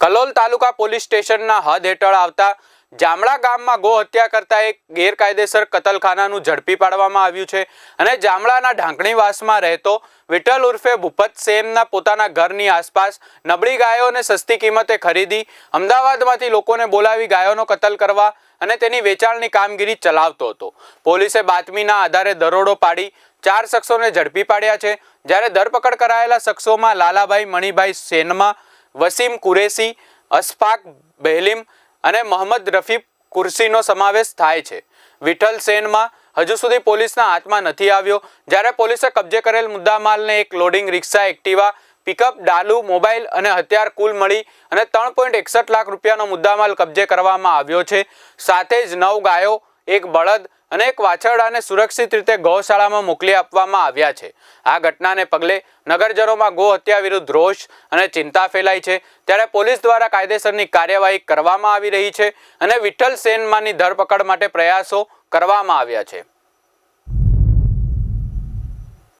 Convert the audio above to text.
કલોલ તાલુકા police સ્ટેશનના હદ હેઠળ આવતા જામડા ગામમાં ગો હત્યા કરતા એક ગેરકાયદેસર કતલખાનાનું ઝડપી પાડવામાં આવ્યું છે અને જામડાના ઢાંકણીવાસમાં રહેતો વિઠ્ઠલ ઉર્ફે ભૂપત સેમના પોતાના ઘરની આસપાસ નબળી ગાયોને સસ્તી કિંમતે ખરીદી અમદાવાદમાંથી લોકોને બોલાવી ગાયોનો કતલ કરવા અને તેની વેચાણની કામગીરી ચલાવતો હતો. પોલીસે બાતમીના આધારે દરોડો પાડી ચાર શખ્સોને ઝડપી પાડ્યા છે. જ્યારે ધરપકડ કરાયેલા શખ્સોમાં લાલાભાઈ મણિભાઈ સેનમાં વસીમ કુરેશી, અશફાક બહેલીમ અને મોહમ્મદ રફી કુર્સીનો સમાવેશ થાય છે. વિઠ્ઠલ સેનમાં હજુ સુધી પોલીસના હાથમાં નથી આવ્યો. જ્યારે પોલીસે કબજે કરેલ મુદ્દામાલને એક લોડિંગ રિક્ષા, એક્ટિવા, પિકઅપ, ડાલુ, મોબાઈલ અને હથિયાર કુલ મળી અને ત્રણ પોઈન્ટ એકસઠ લાખ રૂપિયાનો મુદ્દામાલ કબજે કરવામાં આવ્યો છે. સાથે જ નવ ગાયો, એક બળદ અને એક વાછરડાને સુરક્ષિત રીતે ગૌશાળામાં મોકલી આપવામાં આવ્યા છે. આ ઘટનાને પગલે નગરજનોમાં ગો હત્યા વિરુદ્ધ રોષ અને ચિંતા ફેલાઈ છે. ત્યારે પોલીસ દ્વારા કાયદેસરની કાર્યવાહી કરવામાં આવી રહી છે અને વિઠ્ઠલ સેનમાંની ધરપકડ માટે પ્રયાસો કરવામાં આવ્યા છે.